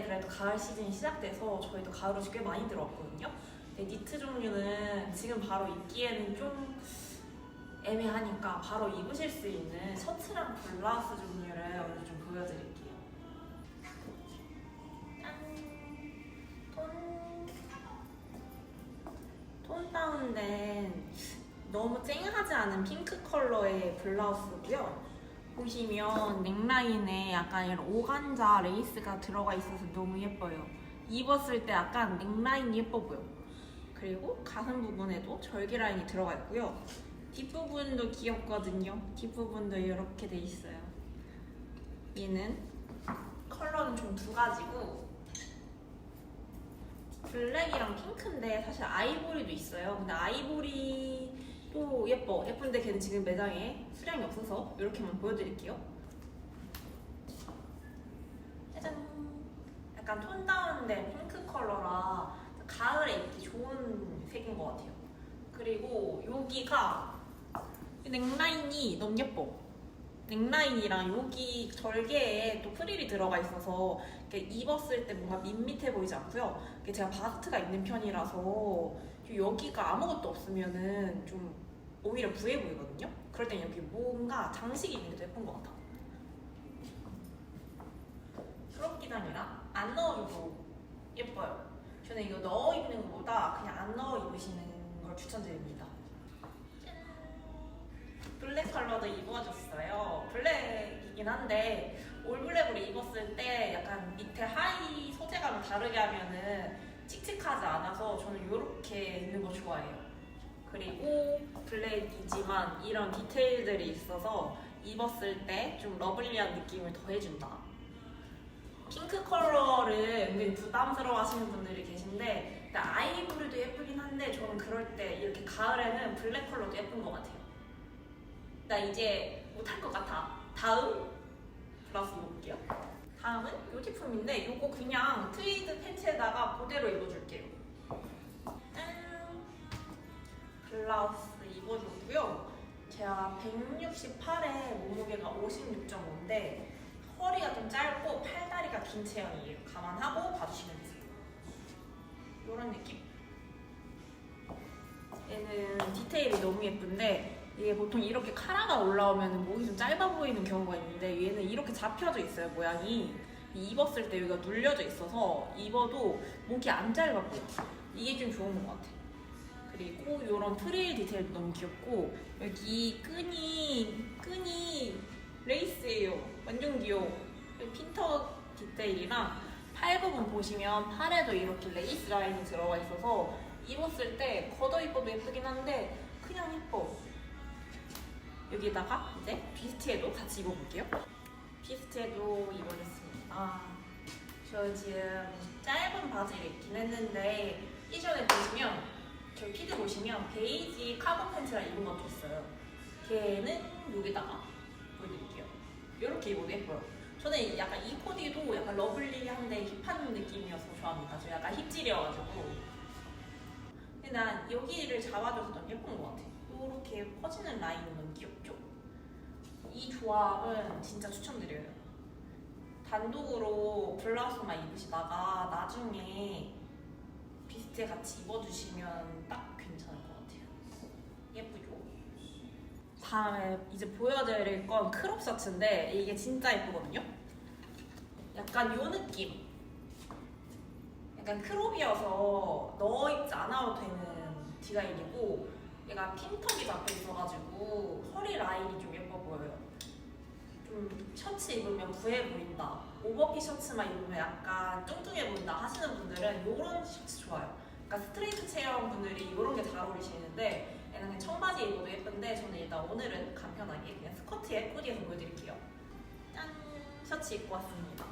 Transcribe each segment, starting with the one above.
그래도 가을 시즌이 시작돼서 저희도 가을 옷이 꽤 많이 들어왔거든요. 근데 니트 종류는 지금 바로 입기에는 좀 애매하니까 바로 입으실 수 있는 셔츠랑 블라우스 종류를 오늘 좀 보여드릴게요. 짠! 톤, 톤 다운된 너무 쨍하지 않은 핑크 컬러의 블라우스고요. 보시면 넥라인에 약간 이런 오간자 레이스가 들어가 있어서 너무 예뻐요. 입었을 때 약간 넥라인이 예뻐 보여. 그리고 가슴 부분에도 절개 라인이 들어가 있고요. 뒷부분도 귀엽거든요. 뒷부분도 이렇게 돼 있어요. 얘는 컬러는 좀 두 가지고 블랙이랑 핑크인데 사실 아이보리도 있어요. 근데 아이보리 도 예뻐. 예쁜데 걔는 지금 매장에 수량이 없어서 이렇게만 보여드릴게요. 짜잔. 약간 톤 다운된 핑크 컬러라 가을에 입기 좋은 색인 것 같아요. 그리고 여기가 넥라인이 너무 예뻐. 넥라인이랑 여기 절개에 또 프릴이 들어가 있어서 입었을 때 뭔가 밋밋해 보이지 않고요. 제가 바스트가 있는 편이라서 여기가 아무것도 없으면은 좀 오히려 부해 보이거든요. 그럴 땐 여기 뭔가 장식이 있는 게 더 예쁜 것 같아. 크롭 기장이랑 안 넣어 입어도 예뻐요. 저는 이거 넣어 입는 것보다 그냥 안 넣어 입으시는 걸 추천드립니다. 짠! 블랙 컬러도 입어줬어요. 블랙이긴 한데 올블랙으로 입었을 때 약간 밑에 하의 소재감을 다르게 하면은 칙칙하지 않아서 저는 이렇게 입는 거 좋아해요. 그리고 블랙이지만 이런 디테일들이 있어서 입었을 때 좀 러블리한 느낌을 더해준다. 핑크 컬러를 은근히 부담스러워 하시는 분들이 계신데 근데 아이보리도 예쁘긴 한데 저는 그럴 때 이렇게 가을에는 블랙 컬러도 예쁜 것 같아요. 나 이제 못할 것 같아. 다음 블라우스 입어볼게요. 다음은 이 제품인데 이거 그냥 트위드 팬츠에다가 그대로 입어줄게요. 블라우스 입어줬고요. 제가 168에 몸무게가 56.5인데 허리가 좀 짧고 팔다리가 긴 체형이에요. 감안하고 봐주시면 되세요. 이런 느낌. 얘는 디테일이 너무 예쁜데 이게 보통 이렇게 카라가 올라오면 목이 좀 짧아 보이는 경우가 있는데 얘는 이렇게 잡혀져 있어요 모양이 입었을 때 여기가 눌려져 있어서 입어도 목이 안 짧아 보여 이게 좀 좋은 것 같아 그리고 이런 프릴 디테일도 너무 귀엽고 여기 끈이 끈이 레이스예요 완전 귀여워 핀터 디테일이랑 팔 부분 보시면 팔에도 이렇게 레이스 라인이 들어가 있어서 입었을 때 걷어 입어도 예쁘긴 한데 그냥 예뻐 여기다가 이제 비스트에도 같이 입어볼게요. 비스트에도 입어줬습니다. 저 지금 짧은 바지를 입긴 했는데 이전에 보시면 저희 피드 보시면 베이지 카고 팬츠랑 입은 것도 있어요. 걔는 여기다가 보여드릴게요. 이렇게 입어도 예뻐요. 저는 약간 이 코디도 약간 러블리한데 힙한 느낌이어서 좋아합니다. 저 약간 힙질이어가지고. 근데 난 여기를 잡아줘서 너무 예쁜 것 같아. 이렇게 퍼지는 라인은 너무 귀엽죠? 이 조합은 진짜 추천드려요. 단독으로 블라우스만 입으시다가 나중에 비스트에 같이 입어주시면 딱 괜찮을 것 같아요. 예쁘죠? 다음에 이제 보여드릴 건 크롭 셔츠인데 이게 진짜 예쁘거든요? 약간 요 느낌. 약간 크롭이어서 넣어 입지 않아도 되는 디자인이고 얘가 핀턱이 잡혀 있어가지고 허리 라인이 좀 셔츠 입으면 부해 보인다. 오버핏 셔츠만 입으면 약간 뚱뚱해 보인다 하시는 분들은 이런 셔츠 좋아요. 그러니까 스트레이트 체형 분들이 이런 게 잘 어울리시는데 얘는 그냥 청바지 입어도 예쁜데 저는 일단 오늘은 간편하게 그냥 스커트에 코디해서 보여드릴게요. 짠! 셔츠 입고 왔습니다.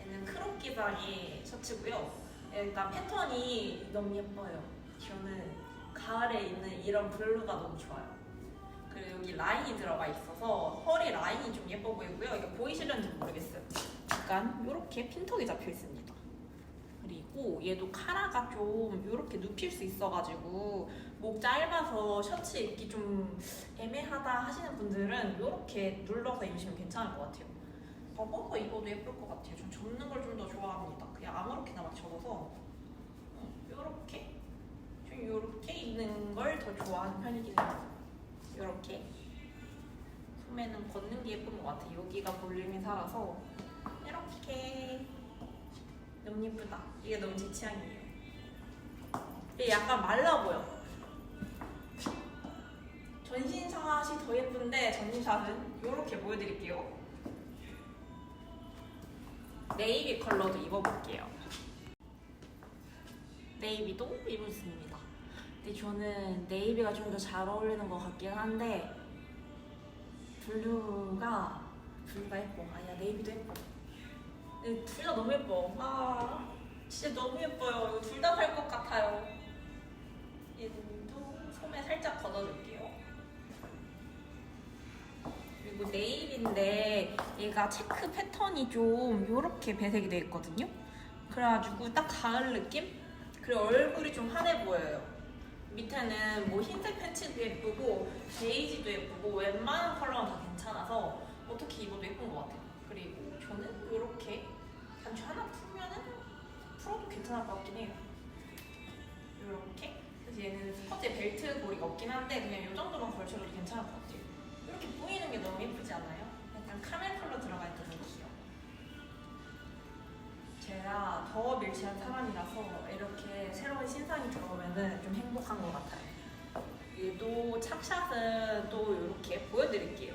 얘는 크롭 기장의 셔츠고요. 일단 패턴이 너무 예뻐요. 저는 가을에 입는 이런 블루가 너무 좋아요. 그리고 여기 라인이 들어가 있어서 허리 라인이 좀 예뻐 보이고요. 이거 보이시는지 모르겠어요. 약간 이렇게 핀턱이 잡혀 있습니다. 그리고 얘도 카라가 좀 이렇게 눕힐 수 있어가지고 목 짧아서 셔츠 입기 좀 애매하다 하시는 분들은 이렇게 눌러서 입으시면 괜찮을 것 같아요. 접어서 입어도 예쁠 것 같아요. 전 접는 걸 좀 더 좋아합니다. 그냥 아무렇게나 막 접어서 이렇게 좀 이렇게 입는 걸 더 좋아하는 편이긴 해요. 이렇게 소매는 걷는 게 예쁜 것 같아요. 여기가 볼륨이 살아서 이렇게 너무 예쁘다. 이게 너무 제 취향이에요. 이게 약간 말라 보여. 전신샷이 더 예쁜데 전신샷은 이렇게 보여드릴게요. 네이비 컬러도 입어볼게요. 네이비도 입었습니다. 근데 저는 네이비가 좀 더 잘 어울리는 것 같긴 한데 블루가 블루가 예뻐. 아니야 네이비도 예뻐. 둘다 너무 예뻐. 아 진짜 너무 예뻐요. 둘 다 살 것 같아요. 얘도 소매 살짝 걷어줄게요. 그리고 네일인데 얘가 체크 패턴이 좀 이렇게 배색이 되어 있거든요. 그래가지고 딱 가을 느낌? 그리고 얼굴이 좀 환해 보여요. 밑에는 뭐 흰색 팬츠도 예쁘고 베이지도 예쁘고 웬만한 컬러는 다 괜찮아서 어떻게 입어도 예쁜 것 같아요. 그리고 저는 이렇게 단추 하나 풀면은 풀어도 괜찮을 것 같긴 해요. 이렇게 그래서 얘는 스커트에 벨트 고리가 없긴 한데 그냥 이 정도만 걸쳐도 괜찮을 것 같아요. 이렇게 보이는 게 너무 예쁘지 않아요? 약간 카멜 컬러 제가 더 밀치한 사람이라서 이렇게 새로운 신상이 들어오면은 좀 행복한 것 같아요. 얘도 착샷은 또 이렇게 보여드릴게요.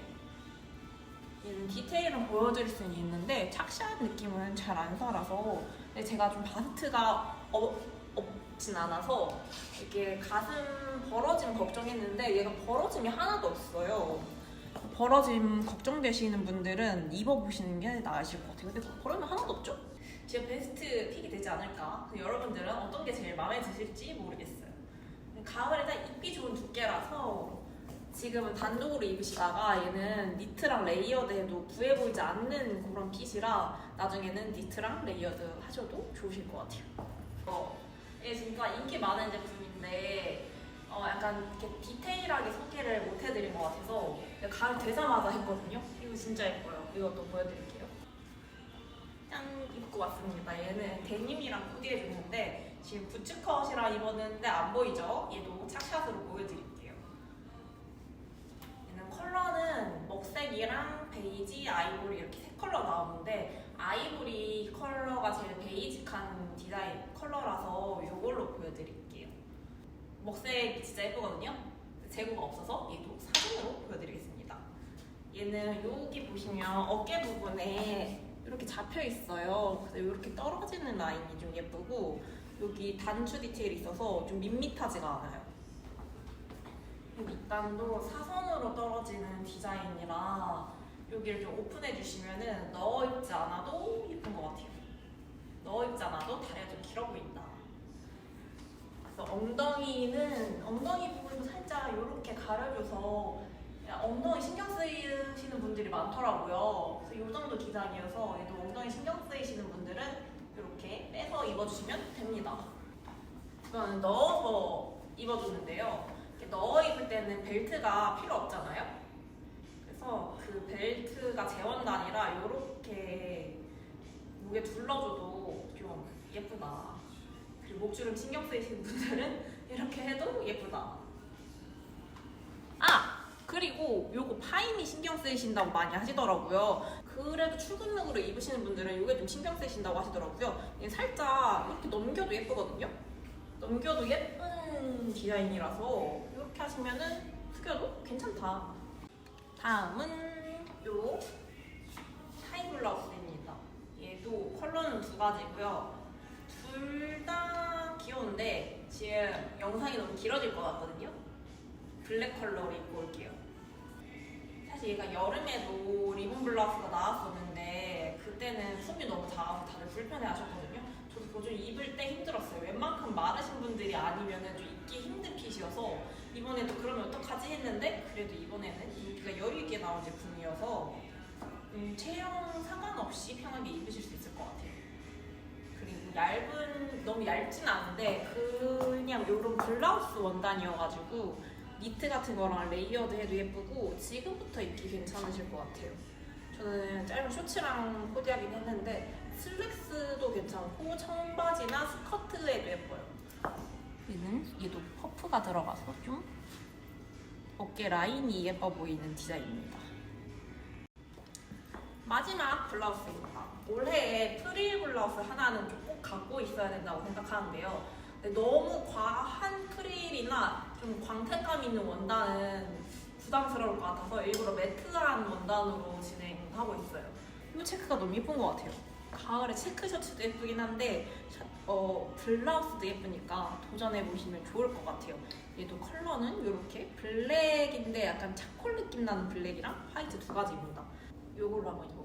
얘는 디테일은 보여드릴 수는 있는데 착샷 느낌은 잘 안 살아서 근데 제가 좀 바스트가 어, 없진 않아서 이게 가슴 벌어짐 걱정했는데 얘가 벌어짐이 하나도 없어요. 벌어짐 걱정되시는 분들은 입어보시는 게 나으실 것 같아요. 근데 벌어짐 하나도 없죠? 제 베스트 픽이 되지 않을까? 여러분들은 어떤 게 제일 마음에 드실지 모르겠어요. 가을에 딱 입기 좋은 두께라서 지금은 단독으로 입으시다가 얘는 니트랑 레이어드해도 부해 보이지 않는 그런 핏이라 나중에는 니트랑 레이어드 하셔도 좋으실 것 같아요. 어, 이게 진짜 인기 많은 제품인데 어, 약간 이렇게 디테일하게 소개를 못 해드린 것 같아서 가을 되자마자 했거든요. 이거 진짜 예뻐요. 이것도 보여드릴게요. 짠 입고 왔습니다. 얘는 데님이랑 코디해 줬는데 지금 부츠컷이라 입었는데 안 보이죠? 얘도 착샷으로 보여드릴게요. 얘는 컬러는 먹색이랑 베이지, 아이보리 이렇게 세 컬러 나오는데 아이보리 컬러가 제일 베이직한 디자인 컬러라서 이걸로 보여드릴게요. 먹색 진짜 예쁘거든요. 재고가 없어서 얘도 사진으로 보여드리겠습니다. 얘는 여기 보시면 어깨 부분에 이렇게 잡혀 있어요. 그래서 이렇게 떨어지는 라인이 좀 예쁘고 여기 단추 디테일이 있어서 좀 밋밋하지가 않아요. 이 밑단도 사선으로 떨어지는 디자인이라 여기를 좀 오픈해 주시면은 넣어 입지 않아도 예쁜 것 같아요. 넣어 입지 않아도 다리가 좀 길어 보인다. 그래서 엉덩이는 엉덩이 부분도 살짝 이렇게 가려줘서 엉덩이 신경 쓰이시는 분들이 많더라고요. 그래서 이 정도 기장이어서 얘도 엉덩이 신경 쓰이시는 분들은 이렇게 빼서 입어주시면 됩니다. 이거는 넣어서 입어주는데요. 이렇게 넣어 입을 때는 벨트가 필요 없잖아요. 그래서 그 벨트가 재원단이라 이렇게 목에 둘러줘도 좀 예쁘다. 그리고 목주름 신경 쓰이시는 분들은 이렇게 해도 예쁘다. 아! 그리고 요거 파임이 신경 쓰이신다고 많이 하시더라고요. 그래도 출근룩으로 입으시는 분들은 이게 좀 신경 쓰이신다고 하시더라고요. 살짝 이렇게 넘겨도 예쁘거든요. 넘겨도 예쁜 디자인이라서 이렇게 하시면은 숙여도 괜찮다. 다음은 요 타이 블라우스입니다. 얘도 컬러는 두 가지고요. 둘 다 귀여운데 지금 영상이 너무 길어질 것 같거든요. 블랙 컬러로 입고 올게요. 사실 얘가 여름에도 리본 블라우스가 나왔었는데 그때는 품이 너무 작아서 다들 불편해 하셨거든요. 저도 좀 입을 때 힘들었어요. 웬만큼 마르신 분들이 아니면 좀 입기 힘든 핏이어서 이번에도 그러면 어떡하지 했는데 그래도 이번에는 인기가 여유 있게 나온 제품이어서 음, 체형 상관없이 편하게 입으실 수 있을 것 같아요. 그리고 얇은 너무 얇진 않은데 그냥 이런 블라우스 원단이어가지고 니트 같은 거랑 레이어드 해도 예쁘고 지금부터 입기 괜찮으실 것 같아요. 저는 짧은 쇼츠랑 코디하긴 했는데 슬랙스도 괜찮고 청바지나 스커트에도 예뻐요. 얘는 얘도 퍼프가 들어가서 좀 어깨 라인이 예뻐 보이는 디자인입니다. 마지막 블라우스입니다. 올해에 프릴 블라우스 하나는 좀꼭 갖고 있어야 된다고 생각하는데요. 너무 과한 프릴이나 좀 광택감 있는 원단은 부담스러울 것 같아서 일부러 매트한 원단으로 진행하고 있어요. 이 체크가 너무 예쁜 것 같아요. 가을에 체크 셔츠도 예쁘긴 한데 샤- 어, 블라우스도 예쁘니까 도전해 보시면 좋을 것 같아요. 얘도 컬러는 이렇게 블랙인데 약간 차콜 느낌 나는 블랙이랑 화이트 두 가지 입니다. 요걸로 한번 입어볼게요.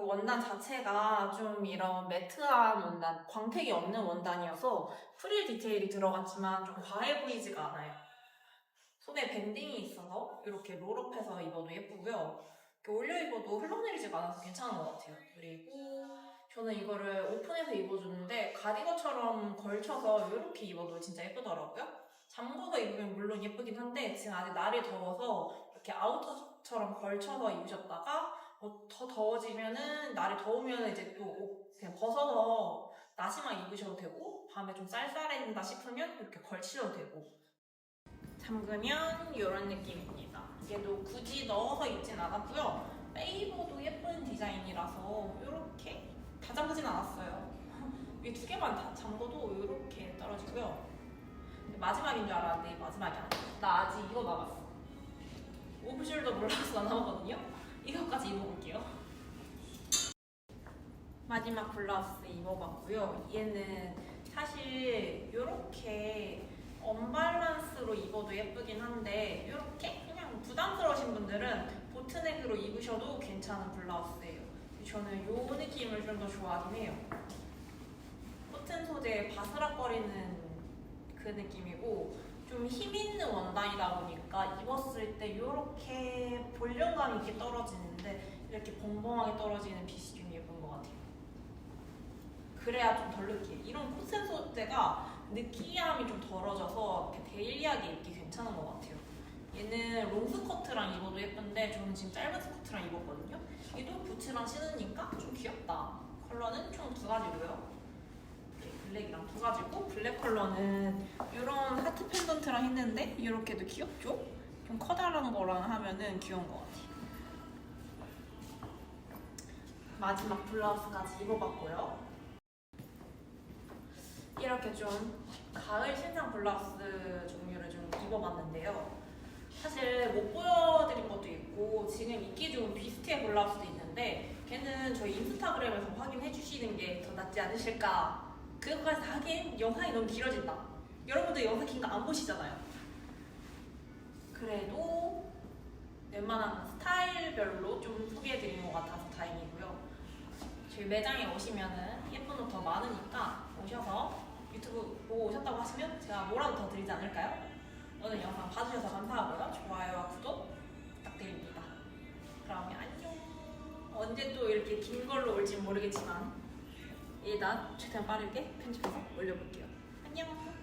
그 원단 자체가 좀 이런 매트한 원단, 광택이 없는 원단이어서 프릴 디테일이 들어갔지만 좀 과해 보이지가 않아요. 손에 밴딩이 있어서 이렇게 롤업해서 입어도 예쁘고요. 이렇게 올려 입어도 흘러내리지가 않아서 괜찮은 것 같아요. 그리고 저는 이거를 오픈해서 입어주는데 가디건처럼 걸쳐서 이렇게 입어도 진짜 예쁘더라고요. 잠궈서 입으면 물론 예쁘긴 한데 지금 아직 날이 더워서 이렇게 아우터처럼 걸쳐서 입으셨다가 뭐더 더워지면은 날이 더우면 이제 또옷 그냥 벗어서 나시만 입으셔도 되고 밤에 좀 쌀쌀해진다 싶으면 이렇게 걸치셔도 되고 잠그면 이런 느낌입니다. 얘도 굳이 넣어서 입진 않았고요. 페이버도 예쁜 디자인이라서 이렇게 다 잠그진 않았어요. 이두 개만 다 잠궈도 이렇게 떨어지고요. 마지막인 줄 알았는데 마지막이 아니에요. 나 아직 이거 남았어. 오브숄더 몰라서 나 남았거든요. 이거까지 입어볼게요. 마지막 블라우스 입어봤고요. 얘는 사실 이렇게 언밸런스로 입어도 예쁘긴 한데 이렇게 그냥 부담스러우신 분들은 보트넥으로 입으셔도 괜찮은 블라우스예요. 저는 이 느낌을 좀 더 좋아하긴 해요. 코튼 소재의 바스락거리는 그 느낌이고 좀 힘 있는 원단이다 보니까 입었을 때 이렇게 볼륨감 있게 떨어지는데 이렇게 벙벙하게 떨어지는 핏이 좀 예쁜 것 같아요. 그래야 좀 덜 느끼해. 이런 코튼 소재가 느끼함이 좀 덜어져서 이렇게 데일리하게 입기 괜찮은 것 같아요. 얘는 롱 스커트랑 입어도 예쁜데 저는 지금 짧은 스커트랑 입었거든요. 얘도 부츠랑 신으니까 좀 귀엽다. 컬러는 총 두 가지고요. 블랙이랑 두 가지고 블랙 컬러는 이런 하트 펜던트랑 했는데 이렇게도 귀엽죠? 좀 커다란 거랑 하면은 귀여운 것 같아요. 마지막 블라우스까지 입어봤고요. 이렇게 좀 가을 신상 블라우스 종류를 좀 입어봤는데요. 사실 못 보여드린 것도 있고 지금 인기 좋은 비스트의 블라우스도 있는데 걔는 저희 인스타그램에서 확인해 주시는 게 더 낫지 않으실까 그것까지 다 하기엔 영상이 너무 길어진다 여러분들 영상 긴 거 안 보시잖아요 그래도 웬만한 스타일별로 좀 소개해드린 것 같아서 다행이고요 저희 매장에 오시면은 예쁜 옷 더 많으니까 오셔서 유튜브 보고 오셨다고 하시면 제가 뭐라도 더 드리지 않을까요? 오늘 영상 봐주셔서 감사하고요. 좋아요와 구독 부탁드립니다. 그러면 안녕. 언제 또 이렇게 긴 걸로 올지 모르겠지만 일단 최대한 빠르게 편집해서 올려볼게요. 안녕.